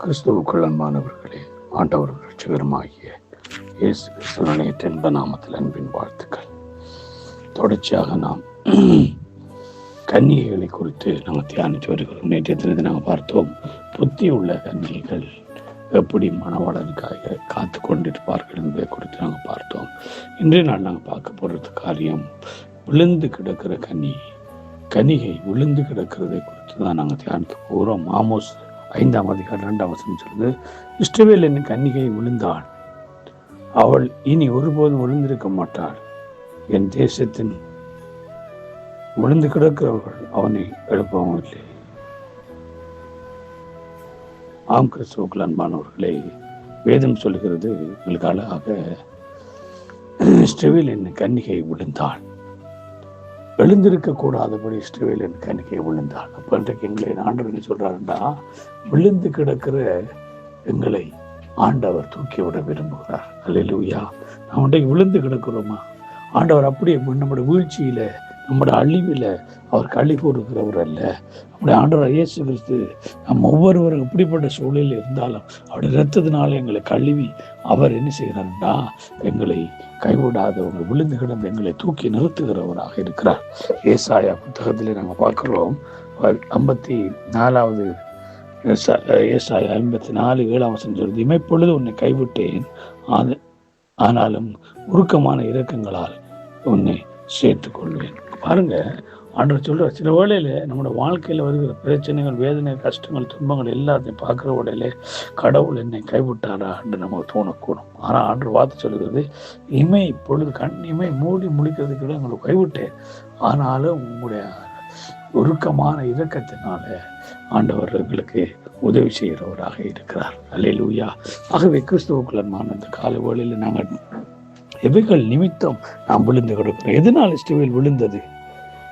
கிறிஸ்துவுக்குள் அன்பானவர்களே ஆண்டவர் ரட்சகரமாகிய இயேசு கிறிஸ்துவனுடைய தென்ப நாமத்தில் அன்பின் வாழ்த்துக்கள். தொடர்ச்சியாக நாம் கன்னிகைகளை குறித்து நாங்கள் தியானித்து வருகிறோம். நேற்றைய தினத்தை நாங்கள் பார்த்தோம். புத்தி உள்ள கன்னிகைகள் எப்படி மனவாளனுக்காக காத்து கொண்டிருப்பார்கள் என்பதை குறித்து நாங்கள் பார்த்தோம். இன்றைய நாள் நாங்கள் பார்க்க போகிறது காரியம் விழுந்து கிடக்கிற கன்னி கனிகை விழுந்து கிடக்கிறதை குறித்து தான் நாங்கள் தியானிக்க போகிறோம். மாமோஸ் ஐந்தாம் அதிகாரம் இரண்டாம் வசனம் சொல்லுது இஷ்டவேல் கன்னிகை விழுந்தாள் அவள் இனி ஒருபோதும் விழுந்திருக்க மாட்டாள். என் தேசத்தின் விழுந்து கிடக்கிறவர்கள் அவனை எழுப்பவும் இல்லை. ஆம் கிறிஸ்துவுக்கள் அன்பானவர்களே வேதம் சொல்கிறது எங்களுக்கு அழகாக ஸ்டெவில் என்ன கன்னிகை விழுந்தாள். எழுந்திருக்க கூடாதபடி இஷ்டவேல் கணிக்கை விழுந்தாள். அப்போ இன்றைக்கு எங்களை ஆண்டவர் என்ன சொல்றாருண்டா விழுந்து கிடக்கிற எங்களை ஆண்டவர் தூக்கி விட விரும்புகிறார். அல்லையா நாம் இன்றைக்கு விழுந்து கிடக்கிறோமா? ஆண்டவர் அப்படியே நம்முடைய வீழ்ச்சியில் நம்முடைய அழிவில் அவர் கழி கூறுகிறவர் அல்ல. நம்முடைய ஆண்டவர் இயேசு கிறிஸ்து நம் ஒவ்வொருவரும் இப்படிப்பட்ட சூழலில் இருந்தாலும் அவருடைய ரத்தத்தினால எங்களை கழுவி அவர் என்ன செய்கிறார்னா எங்களை கைவிடாதவங்க விழுந்து கிடந்து எங்களை தூக்கி நிறுத்துகிறவராக இருக்கிறார். ஏசாயா புத்தகத்தில் நாங்கள் பார்க்குறோம். ஐம்பத்தி நாலாவது ஏசாயா ஐம்பத்தி நாலு ஏழாம் வசனம் சொல்றது இமைப்பொழுது உன்னை கைவிட்டேன். ஆனாலும் உருக்கமான இரக்கங்களால் உன்னை சேர்த்துக்கொள்வேன். பாருங்கள் பாருங்க ஆண்டவர் சொல்கிற சில வேளையில் நம்மளோட வாழ்க்கையில் வருகிற பிரச்சனைகள் வேதனை கஷ்டங்கள் துன்பங்கள் எல்லாத்தையும் பார்க்குற உடையிலே கடவுள் என்னை கைவிட்டாரா என்று நமக்கு தோணக்கூடும். ஆனால் ஆண்டவர் வார்த்தை சொல்கிறது இமை இப்பொழுது கண் இமை மூடி முழிக்கிறதுக்கு உங்களை கைவிட்டேன். ஆனாலும் உங்களுடைய உருக்கமான இரக்கத்தினால ஆண்டவர் எங்களுக்கு உதவி செய்கிறவராக இருக்கிறார். அல்லேலூயா. ஆகவே கிறிஸ்துவுக்குள்ளமான இந்த கால வேளையில் நாங்கள் எவைகள் நிமித்தம் நாம் விழுந்து கிடக்கிறோம்? எதனால் இஷ்டவேல் விழுந்தது?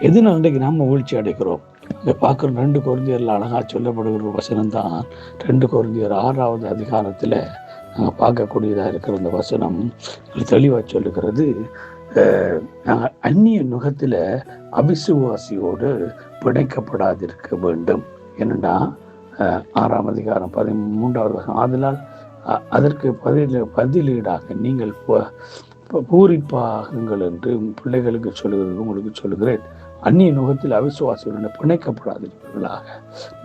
எதனால் இன்றைக்கு நம்ம வீழ்ச்சி அடைகிறோம்? இங்கே பார்க்குற ரெண்டு குழந்தையர்ல அழகாக சொல்லப்படுகிற ஒரு வசனம் தான். ரெண்டு குழந்தையர் ஆறாவது அதிகாரத்தில் நாங்கள் பார்க்கக்கூடியதாக இருக்கிற அந்த வசனம் தெளிவாக சொல்லுகிறது. நாங்கள் அந்நிய நுகத்தில் அபிசுவாசியோடு பிணைக்கப்படாதிருக்க வேண்டும். என்னென்னா ஆறாம் அதிகாரம் பதிமூன்றாவது வசனம் அதனால் அதற்கு பதில் பதிலீடாக நீங்கள் பூரிப்பாகுங்கள் என்று பிள்ளைகளுக்கு சொல்லுகிறது உங்களுக்கு சொல்லுகிறேன். அந்நிய நுகத்தில் அவிசுவாசிகளுடன் பிணைக்கப்படாதிருப்பீர்களாக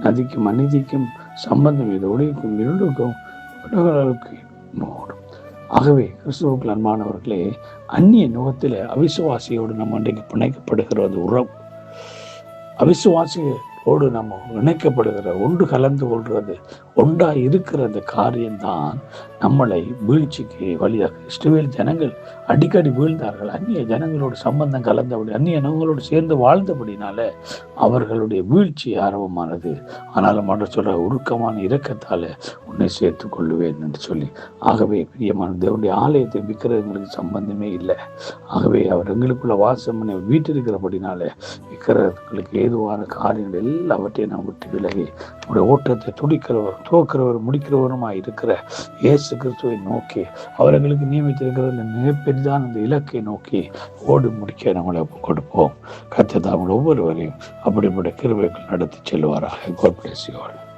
நதிக்கும் அநீதிக்கும் சம்பந்தம் இது ஒளிக்கும் இருளுக்கும் உலகளுக்கு மூடும் ஆகவே கிறிஸ்துவுக்கு அன்பானவர்களே அந்நிய நுகத்தில் அவிசுவாசியோடு நம்ம இன்றைக்கு பிணைக்கப்படுகிறது உறவு. அவிசுவாசிகள் அவிசுவாசியோடு நம்ம இணைக்கப்படுகிற ஒன்று கலந்து கொள்றது ஒன்றா இருக்கிற அந்த காரியம்தான் நம்மளை வீழ்ச்சிக்கு வழியாக இஷ்டவேல் ஜனங்கள் அடிக்கடி வீழ்ந்தார்கள். அந்நிய ஜனங்களோடு சம்பந்தம் கலந்தபடி அந்நிய ஜனங்களோடு சேர்ந்து வாழ்ந்தபடினால அவர்களுடைய வீழ்ச்சி ஆரம்பமானது ஆனாலும் மற்ற சொல்ற உருக்கமான இரக்கத்தால் உன்னை சேர்த்து கொள்ளுவேன் என்று சொல்லி ஆகவே பிரியமான தேவனுடைய ஆலயத்தை விற்கிறவங்களுக்கு சம்பந்தமே இல்லை. ஆகவே அவர் எங்களுக்குள்ள வாசம் பண்ணி வீட்டிருக்கிறபடினால விற்கிறவர்களுக்கு ஏதுவான காரியங்கள் எல்லாவற்றையும் நாம் விட்டு விலகி நம்முடைய ஓட்டத்தை துடிக்கிறவர் துவக்கிறவர் முடிக்கிறவருமாய் இருக்கிற இயேசு கிறிஸ்துவை நோக்கி அவர் எங்களுக்கு நியமித்திருக்கிற இந்த மிகப்பெரிதான அந்த இலக்கை நோக்கி ஓடி முடிக்க நம்மளை கொடுப்போம் கொடுப்போம் கத்ததாமல் ஒவ்வொருவரையும் அப்படிப்பட்ட கிருபைகள் நடத்தி செல்வாராக God bless.